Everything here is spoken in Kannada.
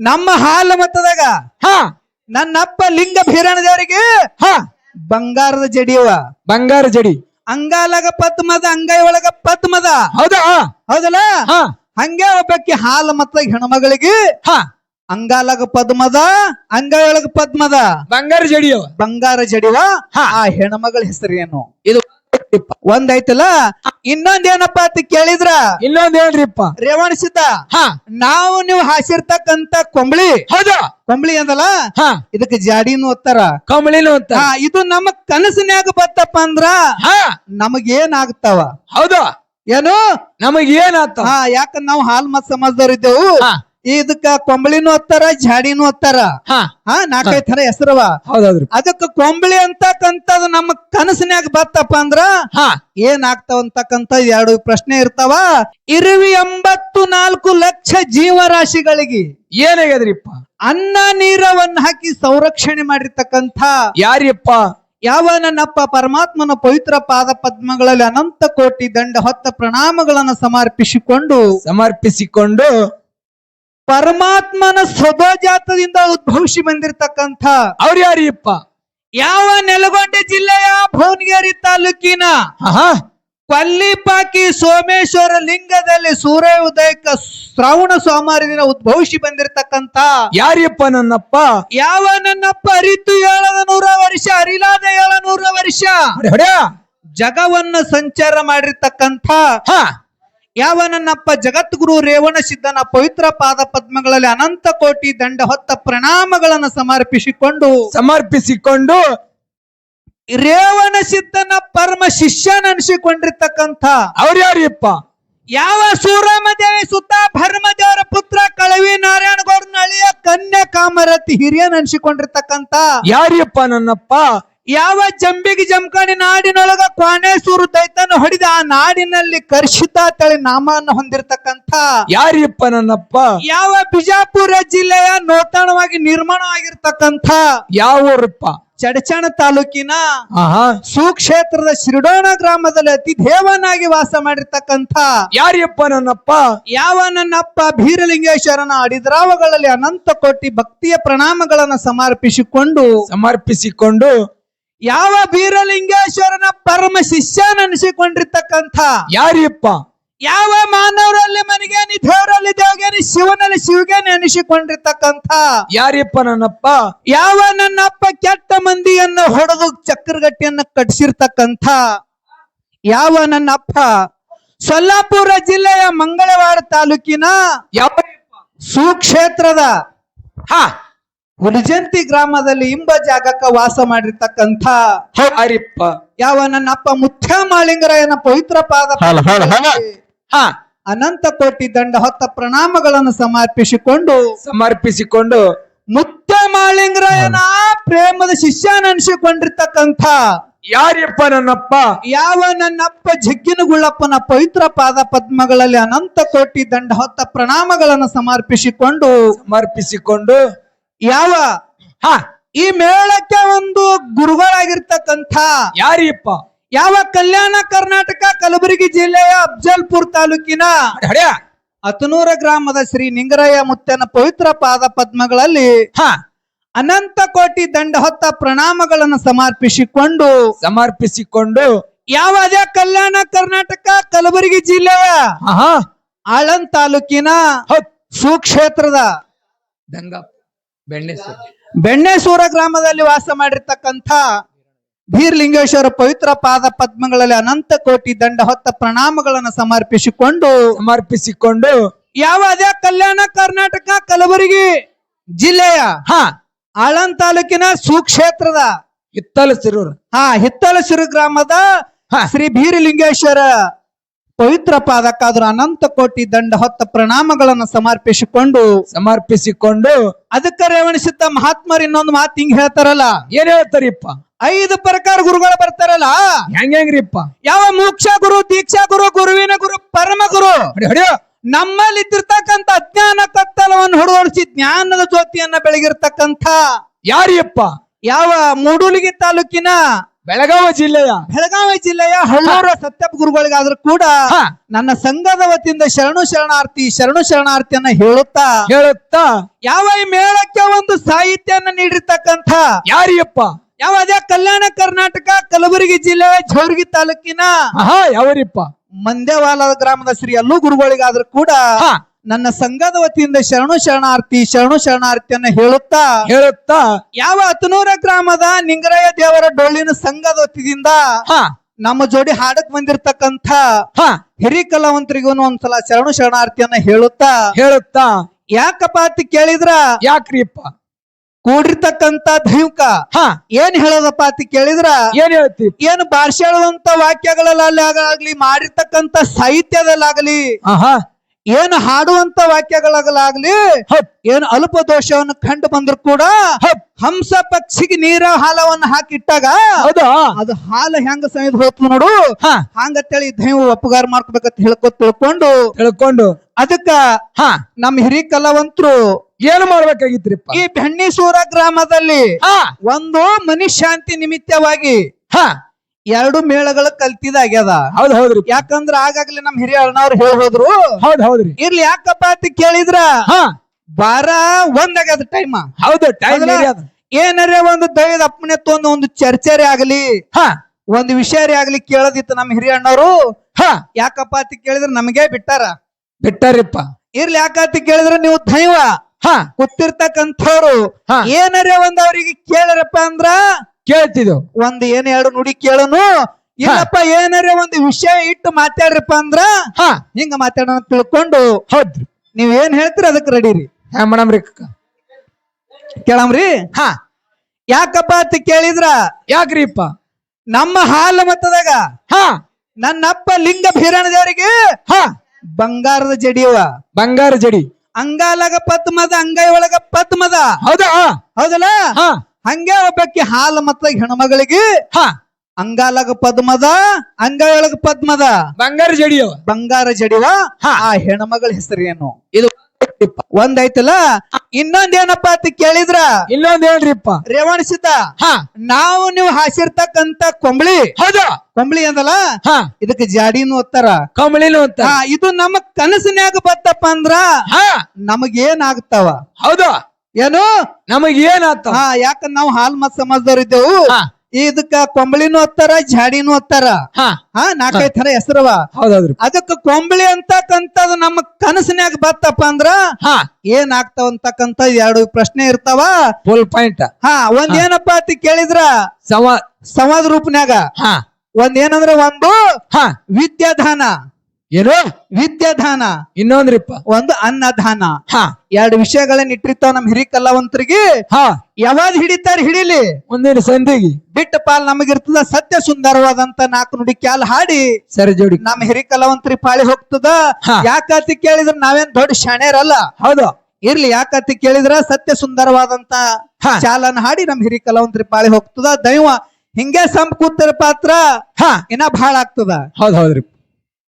ನಮ್ಮ ಹಾಲ ಮತ್ತದಾಗ ಹಾ. ನನ್ನಪ್ಪ ಲಿಂಗ ಭೀರಣ ದೇವರಿಗೆ ಹಾ. ಬಂಗಾರದ ಜಡಿಯವ. ಬಂಗಾರ ಜಡಿ. ಅಂಗಾಲಗ ಪದ್ಮದ ಅಂಗೈ ಒಳಗ ಪದ್ಮದ ಹೌದಾ? ಹೌದಲ್ಲ? ಹಾ. ಹಂಗೆ ಒಬ್ಬಕ್ಕೆ ಹಾಲ ಮತ್ತ ಹೆಣ್ಮಗಳಿಗೆ ಹಾ. ಅಂಗಾಲಗ ಪದ್ಮದ ಅಂಗೈ ಒಳಗ ಪದ್ಮದ ಬಂಗಾರ ಜಡಿಯವ. ಬಂಗಾರ ಜಡಿವ. ಹಾ. ಆ ಹೆಣ್ಮಗಳ ಹೆಸರೇನು? ಇದು ಒಂದೈತಲ್ಲ? ಇನ್ನೊಂದೇನಪ್ಪ ಅಂತ ಕೇಳಿದ್ರ? ಇನ್ನೊಂದ್ ಹೇಳ್ರಿಪ್ಪ ರೇವಣ ಸಿದ್ದ ಹಾ. ನಾವು ನೀವು ಹಾಸಿರ್ತಕ್ಕಂತ ಕೊಂಬಳಿ. ಹೌದಾ. ಕೊಂಬಳಿ ಅಂದಲ್ಲ? ಹಾ. ಇದಕ್ಕೆ ಜಾಡಿನೂ ಓದ್ತಾರ ಕಮಳಿನು ಅಂತ ಹಾ ಇದು ನಮ್ಮ ಕನಸಿನ್ಯಾಗ ಬತ್ತಪ್ಪ ಅಂದ್ರ ಹಾ. ನಮಗೇನಾಗ್ತಾವ? ಹೌದಾ. ಏನು? ನಮಗ್ ಏನಾತ ಹಾ ಯಾಕಂದ್ ನಾವು ಹಾಲ್ ಮತ್ ಸಮಾಜದವ್ರು ಇದ್ದೇವು ಹಾ. ಇದಕ್ಕ ಕೊಂಬಳಿನೂ ಹತ್ತಾರ ಜಾಡಿನೂ ಹತ್ತಾರ. ಹಾ. ನಾಲ್ಕೈದು ತರ ಹೆಸರವ. ಹೌದೌದ್ರಿ. ಅದಕ್ಕ ಕೊಂಬಳಿ ಅಂತಕ್ಕಂಥದ್ದು ನಮ್ಮ ಕನಸಿನ್ಯಾಗ ಬತ್ತಪ್ಪ ಅಂದ್ರ ಹಾ. ಆಗ್ತಾವ ಅಂತಕ್ಕಂತ ಎರಡು ಪ್ರಶ್ನೆ ಇರ್ತಾವ. ಇರುವಿ ಎಂಬತ್ತು ನಾಲ್ಕು ಲಕ್ಷ ಜೀವರಾಶಿಗಳಿಗೆ ಏನಾಗ್ಯದ್ರಿಪ್ಪ? ಅನ್ನ ನೀರವನ್ನ ಹಾಕಿ ಸಂರಕ್ಷಣೆ ಮಾಡಿರ್ತಕ್ಕಂಥ ಯಾರಿಪ್ಪ? ಯಾವ ನನ್ನಪ್ಪ ಪರಮಾತ್ಮನ ಪವಿತ್ರ ಪಾದ ಪದ್ಮಗಳಲ್ಲಿ ಅನಂತ ಕೋಟಿ ದಂಡ ಹೊತ್ತ ಪ್ರಣಾಮಗಳನ್ನು ಸಮರ್ಪಿಸಿಕೊಂಡು ಸಮರ್ಪಿಸಿಕೊಂಡು ಪರಮಾತ್ಮನ ಸ್ವಭಾಜಾತದಿಂದ ಉದ್ಭವಿಸಿ ಬಂದಿರತಕ್ಕಂಥ ಅವ್ರು ಯಾರಿಪ್ಪ ಯಾವ ನೆಲಗೊಂಡೆ ಜಿಲ್ಲೆಯ ಭುವನಗಿರಿ ತಾಲೂಕಿನ ಪಲ್ಲಿಪಾಕಿ ಕೊಲ್ಲಿಪಾಕಿ ಸೋಮೇಶ್ವರ ಲಿಂಗದಲ್ಲಿ ಸೂರ್ಯ ಉದಯಕ್ಕ ಶ್ರಾವಣ ಸೋಮವಾರ ದಿನ ಉದ್ಭವಿಸಿ ಬಂದಿರತಕ್ಕಂತ ಯಾರಿಪ್ಪ ನನ್ನಪ್ಪ? ಯಾವ ನನ್ನಪ್ಪ ಅರಿತು ಏಳದ ನೂರ ವರ್ಷ ಅರಿಲಾದ ಏಳ ನೂರ ವರ್ಷ? ಹೊಡೆ ಹೊಡೆ. ಜಗವನ್ನ ಸಂಚಾರ ಮಾಡಿರ್ತಕ್ಕಂಥ ಹಾ. ಯಾವ ನನ್ನಪ್ಪ ಜಗದ್ಗುರು ರೇವಣ ಸಿದ್ಧನ ಪವಿತ್ರ ಪಾದ ಪದ್ಮಗಳಲ್ಲಿ ಅನಂತ ಕೋಟಿ ದಂಡ ಹೊತ್ತ ಪ್ರಣಾಮಗಳನ್ನು ಸಮರ್ಪಿಸಿಕೊಂಡು ಸಮರ್ಪಿಸಿಕೊಂಡು ರೇವಣ ಸಿದ್ಧನ ಪರಮ ಶಿಷ್ಯನನಿಸಿಕೊಂಡಿರ್ತಕ್ಕಂಥ ಅವ್ರ ಯಾರಿಪ್ಪ? ಯಾವ ಸೂರಮದೇವಿ ಸುತ್ತ ಭರ್ಮದೇವರ ಪುತ್ರ ಕಳವಿ ನಾರಾಯಣ ಗೌಡನ ಅಳಿಯ ಕನ್ಯಾ ಕಾಮರತಿ ಹಿರಿಯನ್ ಅನ್ಸಿಕೊಂಡಿರ್ತಕ್ಕಂತ ಯಾರಿಪ್ಪ ನನ್ನಪ್ಪ? ಯಾವ ಜಂಬಿಗೆ ಜಮಖಾನಿ ನಾಡಿನೊಳಗ ಕ್ವಾನೇಸೂರು ದೈತನ ಹೊಡೆದ ಆ ನಾಡಿನಲ್ಲಿ ಕರ್ಷಿತ ತಳಿ ನಾಮವನ್ನು ಹೊಂದಿರತಕ್ಕಂತ ಯಾರಿಪ್ಪ ನನ್ನಪ್ಪ ಯಾವ ಬಿಜಾಪುರ ಜಿಲ್ಲೆಯ ನೂತನವಾಗಿ ನಿರ್ಮಾಣವಾಗಿರ್ತಕ್ಕಂಥ ಯಾವ ಊರಪ್ಪ ಚಡಚಣ ತಾಲೂಕಿನ ಆಹಾ. ಸುಕ್ಷೇತ್ರದ ಶಿರಡೋಣ ಗ್ರಾಮದಲ್ಲಿ ಅತಿ ದೇವನಾಗಿ ವಾಸ ಮಾಡಿರ್ತಕ್ಕಂಥ ಯಾರಿಯಪ್ಪ ನನ್ನಪ್ಪ ಯಾವ ನನ್ನಪ್ಪ ಭೀರಲಿಂಗೇಶ್ವರನ ಅಡಿದ್ರಾವಗಳಲ್ಲಿ ಅನಂತ ಕೋಟಿ ಭಕ್ತಿಯ ಪ್ರಣಾಮಗಳನ್ನು ಸಮರ್ಪಿಸಿಕೊಂಡು ಸಮರ್ಪಿಸಿಕೊಂಡು ಯಾವ ಬೀರಲಿಂಗೇಶ್ವರನ ಪರಮ ಶಿಷ್ಯನಿಸಿಕೊಂಡಿರ್ತಕ್ಕಂಥ ಯಾರಿಪ್ಪ? ಯಾವ ಮಾನವರಲ್ಲಿ ಮನಿಗೇನಿ ದೇವರಲ್ಲಿ ದೇವಗೇನಿ ಶಿವನಲ್ಲಿ ಶಿವಗೇನಿ ಅನಿಸಿಕೊಂಡಿರ್ತಕ್ಕಂಥ? ಯಾರಿಪ್ಪ ನನ್ನಪ್ಪ? ಯಾವ ನನ್ನಪ್ಪ ಕೆಟ್ಟ ಮಂದಿಯನ್ನು ಹೊಡೆದು ಚಕ್ರಗಟ್ಟಿಯನ್ನು ಕಟ್ಟಿಸಿರ್ತಕ್ಕಂಥ? ಯಾವ ನನ್ನಪ್ಪ? ಸೊಲ್ಲಾಪುರ ಜಿಲ್ಲೆಯ ಮಂಗಳವಾರ ತಾಲೂಕಿನ ಯಾವ ಸುಕ್ಷೇತ್ರದ ಹಾ. ಹುಲಿಜಂತಿ ಗ್ರಾಮದಲ್ಲಿ ಇಂಬ ಜಾಗಕ್ಕ ವಾಸ ಮಾಡಿರ್ತಕ್ಕಂಥ ಹರಿಪ್ಪ ಯಾವ ನನ್ನಪ್ಪ ಮುತ್ಯ ಮಾಳಿಂಗರಾಯನ ಪವಿತ್ರ ಪಾದ ಅನಂತ ಕೋಟಿ ದಂಡ ಹೊತ್ತ ಪ್ರಣಾಮಗಳನ್ನು ಸಮರ್ಪಿಸಿಕೊಂಡು ಸಮರ್ಪಿಸಿಕೊಂಡು ಮುತ್ಯ ಮಾಳಿಂಗರಾಯನ ಪ್ರೇಮದ ಶಿಷ್ಯನನಿಸಿಕೊಂಡಿರ್ತಕ್ಕಂಥ ಯಾರ್ಯಪ್ಪ ನನ್ನಪ್ಪ? ಯಾವ ನನ್ನಪ್ಪ ಜಗ್ಗಿನಗುಳ್ಳಪ್ಪನ ಪವಿತ್ರ ಪಾದ ಪದ್ಮಗಳಲ್ಲಿ ಅನಂತ ಕೋಟಿ ದಂಡ ಹೊತ್ತ ಪ್ರಣಾಮಗಳನ್ನು ಸಮರ್ಪಿಸಿಕೊಂಡು ಸಮರ್ಪಿಸಿಕೊಂಡು ಯಾವ? ಹಾ. ಈ ಮೇಳಕ್ಕೆ ಒಂದು ಗುರುಗಳಾಗಿರ್ತಕ್ಕಂಥ ಯಾರಿಪ್ಪ? ಯಾವ ಕಲ್ಯಾಣ ಕರ್ನಾಟಕ ಕಲಬುರಗಿ ಜಿಲ್ಲೆಯ ಅಫ್ಜಲ್ಪುರ್ ತಾಲೂಕಿನ ಹತ್ತನೂರ ಹತನೂರ ಗ್ರಾಮದ ಶ್ರೀ ನಿಂಗರಾಯ ಮುತ್ತನ ಪವಿತ್ರ ಪಾದ ಪದ್ಮಗಳಲ್ಲಿ ಹ. ಅನಂತ ಕೋಟಿ ದಂಡ ಹೊತ್ತ ಪ್ರಣಾಮಗಳನ್ನು ಸಮರ್ಪಿಸಿಕೊಂಡು ಸಮರ್ಪಿಸಿಕೊಂಡು ಯಾವ ಅದೇ ಕಲ್ಯಾಣ ಕರ್ನಾಟಕ ಕಲಬುರಗಿ ಜಿಲ್ಲೆಯ ಆಳಂದ್ ತಾಲೂಕಿನ ಸುಕ್ಷೇತ್ರದ ದಂಗ ಬೆಣ್ಣೆಸು ಬೆಣ್ಣೆಸೂರ. ಗ್ರಾಮದಲ್ಲಿ ವಾಸ ಮಾಡಿರ್ತಕ್ಕಂಥ ಭೀರ್ಲಿಂಗೇಶ್ವರ ಪವಿತ್ರ ಪಾದ ಪದ್ಮಗಳಲ್ಲಿ ಅನಂತ ಕೋಟಿ ದಂಡ ಹೊತ್ತ ಪ್ರಣಾಮಗಳನ್ನು ಸಮರ್ಪಿಸಿಕೊಂಡು ಸಮರ್ಪಿಸಿಕೊಂಡು ಯಾವ ಅದೇ ಕಲ್ಯಾಣ ಕರ್ನಾಟಕ ಕಲಬುರಗಿ ಜಿಲ್ಲೆಯ ಹಾ. ಆಳಂದ ತಾಲೂಕಿನ ಸುಕ್ಷೇತ್ರದ ಹಿತ್ತಲಸಿರೂರು ಹಾ ಹಿತ್ತಲಸಿರು ಗ್ರಾಮದ ಹಾ. ಶ್ರೀ ಭೀರಲಿಂಗೇಶ್ವರ ಪವಿತ್ರ ಪಾದಕ್ಕಾದ್ರೂ ಅನಂತ ಕೋಟಿ ದಂಡ ಹೊತ್ತ ಪ್ರಣಾಮಗಳನ್ನು ಸಮರ್ಪಿಸಿಕೊಂಡು. ಸಮರ್ಪಿಸಿಕೊಂಡು. ಅದಕ್ಕೆ ರೇವಣಿಸಿದ್ದ ಮಹಾತ್ಮರು ಇನ್ನೊಂದು ಮಾತು ಹಿಂಗ್ ಹೇಳ್ತಾರಲ್ಲ? ಏನ್ ಹೇಳ್ತಾರಿಪ್ಪ? ಐದು ಪ್ರಕಾರ ಗುರುಗಳು ಬರ್ತಾರಲ್ಲ? ಹೆಂಗ್ ಹೆಂಗ್ರಿಪ್ಪ? ಯಾವ ಮೋಕ್ಷ ಗುರು ದೀಕ್ಷಾ ಗುರು ಗುರುವಿನ ಗುರು ಪರಮ ಗುರು? ನಮ್ಮಲ್ಲಿ ಇದ್ದಿರ್ತಕ್ಕಂಥ ಅಜ್ಞಾನ ಕತ್ತಲವನ್ನು ಹೊಡೆದೊಡಿಸಿ ಜ್ಞಾನದ ಜ್ಯೋತಿಯನ್ನ ಬೆಳಗಿರ್ತಕ್ಕಂಥ. ಯಾರಿಯಪ್ಪ ಯಾವ ಮೂಡೂಲಿಗೆ ತಾಲೂಕಿನ ಬೆಳಗಾವಿ ಜಿಲ್ಲೆಯ ಬೆಳಗಾವಿ ಜಿಲ್ಲೆಯ ಹಳ್ಳೂರ ಸತ್ಯಪ್ಪ ಗುರುಗಳಿಗಾದ್ರೂ ಕೂಡ ನನ್ನ ಸಂಘದ ವತಿಯಿಂದ ಶರಣು ಶರಣಾರ್ಥಿ ಶರಣು ಶರಣಾರ್ಥಿಯನ್ನ ಹೇಳುತ್ತಾ ಹೇಳುತ್ತಾ ಯಾವ ಈ ಮೇಳಕ್ಕೆ ಒಂದು ಸಾಹಿತ್ಯನ ನೀಡಿರ್ತಕ್ಕಂಥ ಯಾರಿಯಪ್ಪ? ಯಾವ ಅದೇ ಕಲ್ಯಾಣ ಕರ್ನಾಟಕ ಕಲಬುರಗಿ ಜಿಲ್ಲೆ ಜೋರ್ಗಿ ತಾಲೂಕಿನ ಹಾ ಯಾವರಿಪ್ಪ? ಮಂದ್ಯವಾಲ ಗ್ರಾಮದ ಶ್ರೀ ಎಲ್ಲೂ ಗುರುಗಳಿಗಾದ್ರೂ ಕೂಡ ನನ್ನ ಸಂಘದ ವತಿಯಿಂದ ಶರಣು ಶರಣಾರ್ಥಿ ಶರಣು ಶರಣಾರ್ಥಿಯನ್ನ ಹೇಳುತ್ತಾ ಹೇಳುತ್ತಾ ಯಾವ ಹತ್ತನೂರ ಗ್ರಾಮದ ನಿಂಗರಾಯ ದೇವರ ಡೊಳ್ಳಿನ ಸಂಘದ ವತಿಯಿಂದ ಹಾ. ನಮ್ಮ ಜೋಡಿ ಹಾಡಕ್ ಬಂದಿರತಕ್ಕಂತ ಹಾ. ಹಿರಿ ಕಲಾವಂತರಿಗೂ ಒಂದ್ಸಲ ಶರಣು ಶರಣಾರ್ಥಿಯನ್ನ ಹೇಳುತ್ತಾ ಹೇಳುತ್ತಾ ಯಾಕಪ್ಪ ಅಂತ ಕೇಳಿದ್ರ? ಯಾಕ್ರಿಪ್ಪ? ಕೂಡಿರ್ತಕ್ಕಂತ ದೈವಕ ಹಾ. ಏನ್ ಹೇಳೋದಪ್ಪ ಅಂತ ಕೇಳಿದ್ರ? ಏನ್ ಹೇಳ್ತಿ ಏನು ಭಾಷೆ ಹೇಳುವಂತ ವಾಕ್ಯಗಳಲ್ಲಿ ಆಗ್ಲಿ ಮಾಡಿರ್ತಕ್ಕಂತ ಸಾಹಿತ್ಯದಲ್ಲಾಗ್ಲಿ ಏನು ಹಾಡುವಂತ ವಾಕ್ಯಗಳಾಗಲಾಗ್ಲಿ ಏನು ಅಲ್ಪ ದೋಷವನ್ನು ಕಂಡು ಬಂದ್ರು ಕೂಡ ಹಂಸ ಪಕ್ಷಿಗೆ ನೀರ ಹಾಲವನ್ನು ಹಾಕಿಟ್ಟಾಗ ಹೌದಾ? ಅದು ಹಾಲು ಹೆಂಗ ಸಮೇತ ಹೋಗ್ತು ನೋಡು. ಹಾ. ಹಂಗತ್ತೇಳಿ ದೈವ ಒಪ್ಪಗಾರ ಮಾಡ್ಕೋಬೇಕಂತ ಹೇಳ್ಕೋ ತಿಳ್ಕೊಂಡು ತಿಳ್ಕೊಂಡು ಅದಕ್ಕ ಹಾ. ನಮ್ಮ ಹಿರಿ ಕಲಾವಂತರು ಏನ್ ಮಾಡ್ಬೇಕಾಗಿತ್ರಿಪ್ಪ? ಈ ಬೆಣ್ಣಿಸೂರ ಗ್ರಾಮದಲ್ಲಿ ಹಾ. ಒಂದು ಮನುಶಾಂತಿ ನಿಮಿತ್ತವಾಗಿ ಹಾ. ಎರಡು ಮೇಳಗಳ ಕಲ್ತಿದಾಗ್ಯದ. ಹೌದ್ ಹೌದ್ರಿ. ಯಾಕಂದ್ರ ಆಗಾಗ್ಲೇ ನಮ್ ಹಿರಿಯ ಅಣ್ಣವ್ರು ಹೇಳಿ ಹೋದ್ರು ಹೌದ್ ಹೌದ್ರಿ. ಇರ್ಲಿ ಯಾಕಪ್ಪ ಅಂತ ಕೇಳಿದ್ರ? ಹಾ. ಬಾರ ಒಂದಾಗ್ಯದ ಟೈಮ್ ಹೌದು ಟೈಮ್? ಏನರೇ ಒಂದು ದೈವದ ಅಪ್ಪನೆ ತೊಂದು ಒಂದು ಚರ್ಚೆರೆ ಆಗ್ಲಿ ಹಾ. ಒಂದು ವಿಷಯ ಆಗ್ಲಿ ಕೇಳದಿತ್ತು ನಮ್ ಹಿರಿಯ ಅಣ್ಣವ್ರು. ಹಾ. ಯಾಕಪ್ಪ ಅಂತ ಕೇಳಿದ್ರೆ ನಮಗೆ ಬಿಟ್ಟಾರ. ಬಿಟ್ಟಾರಿಪ್ಪ. ಇರ್ಲಿ ಯಾಕಂತ ಕೇಳಿದ್ರೆ ನೀವು ದೈವ. ಹಾ. ಗೊತ್ತಿರ್ತಕ್ಕಂಥವ್ರು. ಏನರೇ ಒಂದ್ ಅವ್ರಿಗೆ ಕೇಳರಪ್ಪ ಅಂದ್ರ ಕೇಳ್ತಿದ್ವು. ಒಂದ್ ಏನ್ ಎರಡು ನುಡಿ ಕೇಳನು? ಇಲ್ಲಪ್ಪ ಏನರೇ ಒಂದು ವಿಷಯ ಇಟ್ಟು ಮಾತಾಡ್ರಪ್ಪ ಅಂದ್ರ ಹಾ. ಹಿಂಗ ಮಾತಾಡೋಣ ಅಂತ ತಿಳ್ಕೊಂಡು ಹೌದ್ರಿ. ನೀವ್ ಏನ್ ಹೇಳ್ತೀರಿ ಅದಕ್ಕೆ ರೆಡಿ ರೀ? ಹಾ ರೀ ಕೇಳಮ್ರಿ? ಹಾ. ಯಾಕಪ್ಪ ಅಂತ ಕೇಳಿದ್ರ? ಯಾಕ್ರಿಪ್ಪ? ನಮ್ಮ ಹಾಲ ಮತದಾಗ ಹಾ. ನನ್ನಪ್ಪ ಲಿಂಗ ಭೀರಣ ದೇವರಿಗೆ ಹಾ. ಬಂಗಾರದ ಜಡಿಯವ ಬಂಗಾರ ಜಡಿ. ಅಂಗಾಲಾಗ ಪದ್ಮದ ಅಂಗೈ ಒಳಗ ಪದ್ಮದ. ಹೌದಾ? ಹೌದಲ್ಲ? ಹಾ. ಹಂಗೆ ಒಬ್ಬಕ್ಕೆ ಹಾಲು ಮತ್ತ ಹೆಣ್ಮಗಳಿಗೆ. ಹಾ. ಅಂಗಾಲಗ ಪದ್ಮದ ಅಂಗಳಗ ಒಳಗ ಪದ್ಮದ. ಬಂಗಾರ ಜಡಿಯವ. ಬಂಗಾರ ಜಡಿವ. ಆ ಹೆಣ್ಮಗಳ ಹೆಸರು ಏನು? ಇದು ಒಂದೈತಲ್ಲ? ಇನ್ನೊಂದೇನಪ್ಪ ಅಂತ ಕೇಳಿದ್ರ? ಇನ್ನೊಂದ್ ಹೇಳ್ರಿಪ್ಪ ಹಾ. ನಾವು ನೀವು ಹಾಸಿರ್ತಕ್ಕಂತ ಕೊಂಬಳಿ. ಹೌದಾ. ಕೊಂಬಳಿ ಅಂದಲ್ಲ? ಹಾ. ಇದಕ್ಕೆ ಜಾಡಿನೂ ಓದ್ತಾರ ಕಂಬಳಿನೂ ಹಾ ಇದು ನಮ್ಮ ಕನಸಿನ್ಯಾಗ ಬತ್ತಪ್ಪ ಅಂದ್ರ ಹಾ. ನಮಗೇನಾಗ್ತಾವ? ಹೌದಾ. ಏನು? ನಮಗೆ ಏನಾತ ಹಾ ಯಾಕಂದ್ರ ನಾವು ಹಾಲ್ ಮತ್ ಸಮಾಜದವ್ರು ಇದ್ದೇವು? ಇದಕ್ಕ ಕೊಂಬಳಿನೂ ಹತ್ತಾರ ಜಾಡಿನೂ ಹತ್ತಾರ ಹಾ. ನಾಲ್ಕೈದು ತರ ಹೆಸರವ. ಹೌದೌದ್ರಿ. ಅದಕ್ಕ ಕೊಂಬಳಿ ಅಂತಕ್ಕಂಥದ್ದು ನಮ್ಮ ಕನಸಿನ್ಯಾಗ ಬತ್ತಪ್ಪ ಅಂದ್ರ ಹಾ. ಆಗ್ತಾವ ಅಂತಕ್ಕಂತ ಎರಡು ಪ್ರಶ್ನೆ ಇರ್ತಾವ. ಫುಲ್ ಪಾಯಿಂಟ್ ಹಾ ಒಂದ್ ಏನಪ್ಪಾ ಅಂತ ಕೇಳಿದ್ರ? ಸಮ ಸಂವಾದ ರೂಪನ್ಯಾಗ. ಹಾ. ಒಂದ್ ಏನಂದ್ರ ಒಂದು ಹಾ. ವಿದ್ಯಾದಾನ. ಏನು ವಿದ್ಯಾದಾನ ಇನ್ನೊಂದ್ರಿಪ್ಪ. ಒಂದು ಅನ್ನದಾನ. ಹಾ. ಎರಡು ವಿಷಯಗಳನ್ನ ಇಟ್ಟಿರ್ತಾವ ನಮ್ ಹಿರಿ ಕಲಾವಂತರಿಗೆ. ಹಾ. ಯಾವಾಗ ಹಿಡಿತಾರ ಹಿಡಿಲಿ. ಮುಂದಿನ ಸಂಧಿಗೆ. ಬಿಟ್ಟ ಪಾಲ್ ನಮಗಿರ್ತದ ಸತ್ಯ ಸುಂದರವಾದಂತ ನಾಲ್ಕು ನುಡಿ ಕ್ಯಾಲ್ ಹಾಡಿ. ಸರಿ ಜೋಡಿ. ನಮ್ ಹಿರಿ ಕಲಾವಂತರಿ ಪಾಳಿ ಹೋಗ್ತದ. ಯಾಕತಿ ಕೇಳಿದ್ರ ನಾವೇನ್ ದೊಡ್ಡ ಶಾಣ್ಯರಲ್ಲ ಹೌದು. ಇರ್ಲಿ ಯಾಕತಿ ಕೇಳಿದ್ರ ಸತ್ಯ ಸುಂದರವಾದಂತ. ಚಾಲನ ಹಾಡಿ ನಮ್ ಹಿರಿ ಕಲಾವಂತರಿ ಪಾಳಿ ಹೋಗ್ತದ. ದೈವ ಹಿಂಗೆ ಸಂಪ್ ಕೂತರ ಪಾತ್ರ ಹಾ. ಇನ್ನ ಬಹಳ ಆಗ್ತದ. ಹೌದ್ ಹೌದ್ರಿ